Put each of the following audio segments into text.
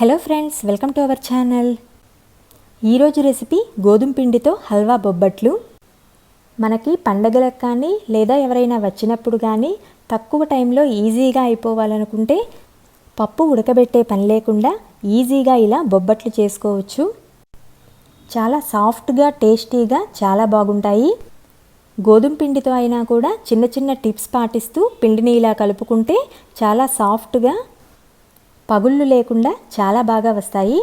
Hello friends welcome to our channel ఈరోజు recipe గోధుమ పిండితో హల్వా బొబ్బట్లు. మనకి పండగలకు కానీ లేదా ఎవరైనా వచ్చినప్పుడు కానీ తక్కువ టైంలో ఈజీగా అయిపోవాలనుకుంటే పప్పు ఉడకబెట్టే పని లేకుండా ఈజీగా ఇలా బొబ్బట్లు చేసుకోవచ్చు. చాలా సాఫ్ట్గా టేస్టీగా చాలా బాగుంటాయి. గోధుమ పిండితో అయినా కూడా చిన్న చిన్న టిప్స్ పాటిస్తూ పిండిని ఇలా కలుపుకుంటే చాలా సాఫ్ట్గా పగుళ్ళు లేకుండా చాలా బాగా వస్తాయి.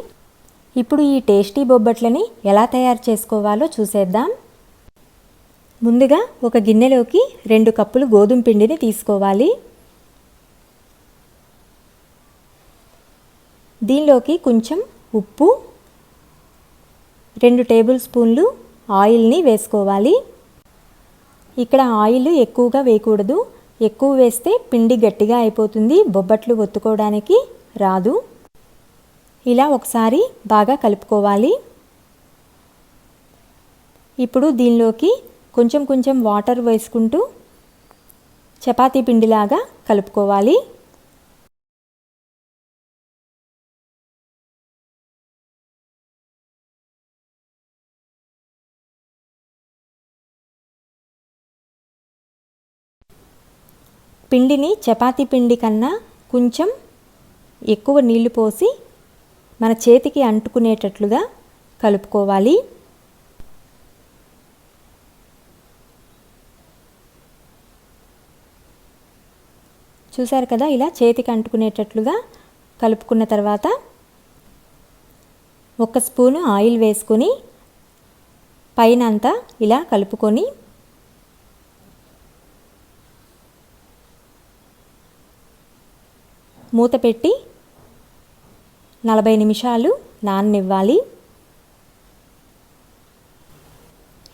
ఇప్పుడు ఈ టేస్టీ బొబ్బట్లని ఎలా తయారు చేసుకోవాలో చూసేద్దాం. ముందుగా ఒక గిన్నెలోకి రెండు కప్పులు గోధుమ పిండిని తీసుకోవాలి. దీనిలోకి కొంచెం ఉప్పు రెండు టేబుల్ స్పూన్లు ఆయిల్ని వేసుకోవాలి. ఇక్కడ ఆయిల్ ఎక్కువగా వేయకూడదు. ఎక్కువ వేస్తే పిండి గట్టిగా అయిపోతుంది బొబ్బట్లు ఒత్తుకోవడానికి. రాదు. ఇలా ఒకసారి బాగా కలుపుకోవాలి. ఇప్పుడు దీనిలోకి కొంచెం కొంచెం వాటర్ వేసుకుంటూ చపాతీ పిండిలాగా కలుపుకోవాలి. పిండిని చపాతీ పిండి కన్నా కొంచెం ఎక్కువ నీళ్ళు పోసి మన చేతికి అంటుకునేటట్లుగా కలుపుకోవాలి. చూసారు కదా ఇలా చేతికి అంటుకునేటట్లుగా కలుపుకున్న తర్వాత ఒక స్పూను ఆయిల్ వేసుకొని పైన అంతా ఇలా కలుపుకొని మూత పెట్టి నలభై నిమిషాలు నాననివ్వాలి.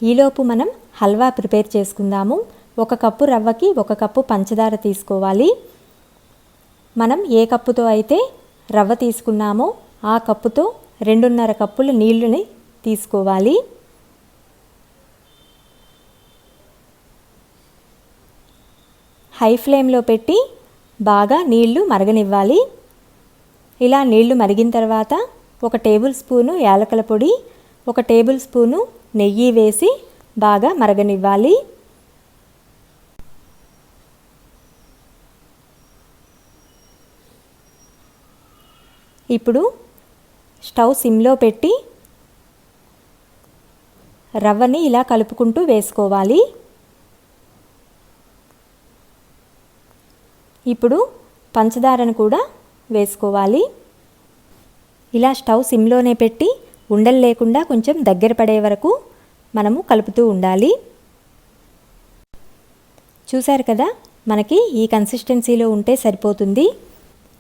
ఈలోపు మనం హల్వా ప్రిపేర్ చేసుకుందాము. ఒక కప్పు రవ్వకి ఒక కప్పు పంచదార తీసుకోవాలి. మనం ఏ కప్పుతో అయితే రవ్వ తీసుకున్నామో ఆ కప్పుతో రెండున్నర కప్పుల నీళ్ళని తీసుకోవాలి. హై ఫ్లేమ్లో పెట్టి బాగా నీళ్ళు మరగనివ్వాలి. ఇలా నీళ్ళు మరిగిన తర్వాత ఒక టేబుల్ స్పూను యాలకల పొడి ఒక టేబుల్ స్పూను నెయ్యి వేసి బాగా మరగనివ్వాలి. ఇప్పుడు స్టవ్ సిమ్లో పెట్టి రవ్వని ఇలా కలుపుకుంటూ వేసుకోవాలి. ఇప్పుడు పంచదారను కూడా వేసుకోవాలి. ఇలా స్టవ్ సిమ్లోనే పెట్టి ఉండలు లేకుండా కొంచెం దగ్గర పడే వరకు మనము కలుపుతూ ఉండాలి. చూశారు కదా మనకి ఈ కన్సిస్టెన్సీలో ఉంటే సరిపోతుంది.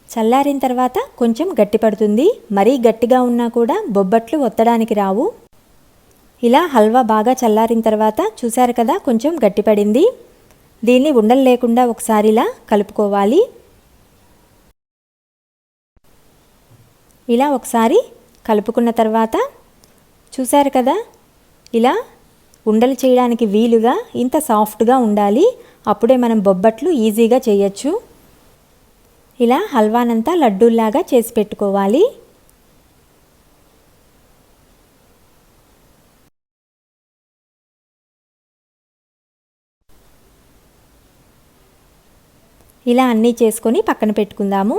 చల్లారిన తర్వాత కొంచెం గట్టి పడుతుంది. మరీ గట్టిగా ఉన్నా కూడా బొబ్బట్లు ఒత్తడానికి రావు. ఇలా హల్వా బాగా చల్లారిన తర్వాత చూశారు కదా కొంచెం గట్టిపడింది దీన్ని ఉండలు లేకుండా ఒకసారి ఇలా కలుపుకోవాలి. ఇలా ఒకసారి కలుపుకున్న తర్వాత చూశారు కదా? ఇలా ఉండలు చేయడానికి వీలుగా ఇంత సాఫ్ట్గా ఉండాలి. అప్పుడే మనం బొబ్బట్లు ఈజీగా చేయొచ్చు. ఇలా హల్వానంతా లడ్డూల్లాగా చేసి పెట్టుకోవాలి. ఇలా అన్నీ చేసుకొని పక్కన పెట్టుకుందాము.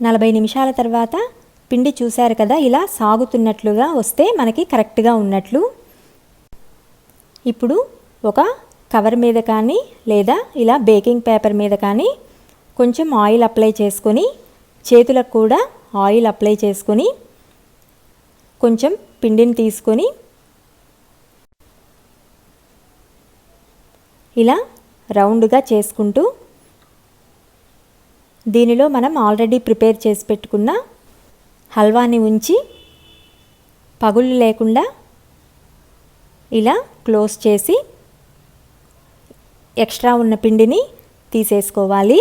నలభై నిమిషాల తర్వాత పిండి చూశారు కదా ఇలా సాగుతున్నట్లుగా వస్తే మనకి కరెక్ట్గా ఉన్నట్లు. ఇప్పుడు ఒక కవర్ మీద కానీ లేదా ఇలా బేకింగ్ పేపర్ మీద కానీ కొంచెం ఆయిల్ అప్లై చేసుకొని చేతులకు కూడా ఆయిల్ అప్లై చేసుకొని కొంచెం పిండిని తీసుకొని ఇలా రౌండ్గా చేసుకుంటూ దీనిలో మనం ఆల్రెడీ ప్రిపేర్ చేసి పెట్టుకున్న హల్వాని ఉంచి పగుళ్ళు లేకుండా ఇలా క్లోజ్ చేసి ఎక్స్ట్రా ఉన్న పిండిని తీసేసుకోవాలి.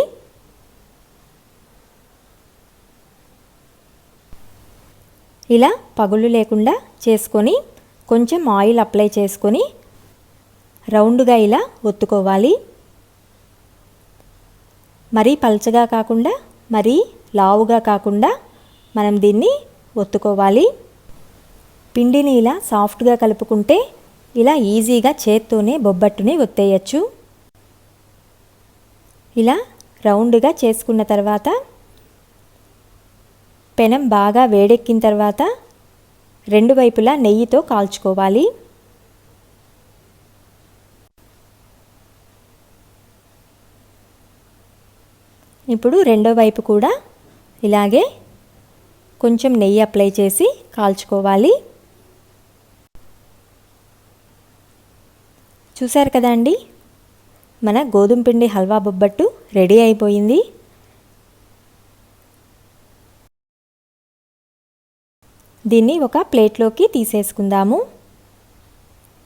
ఇలా పగుళ్ళు లేకుండా చేసుకొని కొంచెం ఆయిల్ అప్లై చేసుకొని రౌండ్గా ఇలా ఒత్తుకోవాలి. మరీ పల్చగా కాకుండా మరీ లావుగా కాకుండా మనం దీన్ని ఒత్తుకోవాలి. పిండిని ఇలా సాఫ్ట్గా కలుపుకుంటే ఇలా ఈజీగా చేత్తోనే బొబ్బట్టుని ఒత్తేయచ్చు. ఇలా రౌండ్గా చేసుకున్న తర్వాత పెనం బాగా వేడెక్కిన తర్వాత రెండు వైపులా నెయ్యితో కాల్చుకోవాలి. ఇప్పుడు రెండో వైపు కూడా ఇలాగే కొంచెం నెయ్యి అప్లై చేసి కాల్చుకోవాలి. చూశారు కదా అండి? మన గోధుమ పిండి హల్వా బొబ్బట్టు రెడీ అయిపోయింది. దీన్ని ఒక ప్లేట్లోకి తీసేసుకుందాము.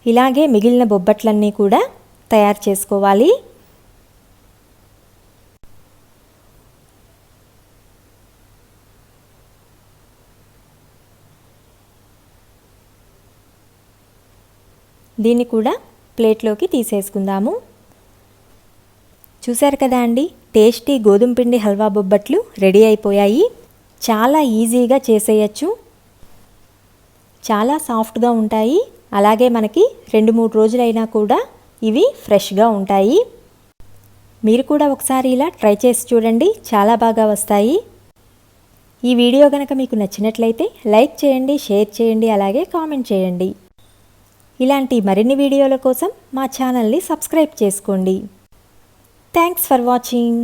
ఇలాగే మిగిలిన బొబ్బట్లన్నీ కూడా తయారు చేసుకోవాలి. దీన్ని కూడా ప్లేట్లోకి తీసేసుకుందాము. చూశారు కదా అండి టేస్టీ గోధుమ పిండి హల్వా బొబ్బట్లు రెడీ అయిపోయాయి. చాలా ఈజీగా చేసేయచ్చు. చాలా సాఫ్ట్గా ఉంటాయి. అలాగే మనకి రెండు మూడు రోజులైనా కూడా ఇవి ఫ్రెష్గా ఉంటాయి. మీరు కూడా ఒకసారి ఇలా ట్రై చేసి చూడండి చాలా బాగా వస్తాయి. ఈ వీడియో కనుక మీకు నచ్చినట్లయితే లైక్ చేయండి షేర్ చేయండి అలాగే కామెంట్ చేయండి. ఇలాంటి మరిన్ని వీడియోల కోసం మా ఛానల్ని సబ్స్క్రైబ్ చేసుకోండి. Thanks for watching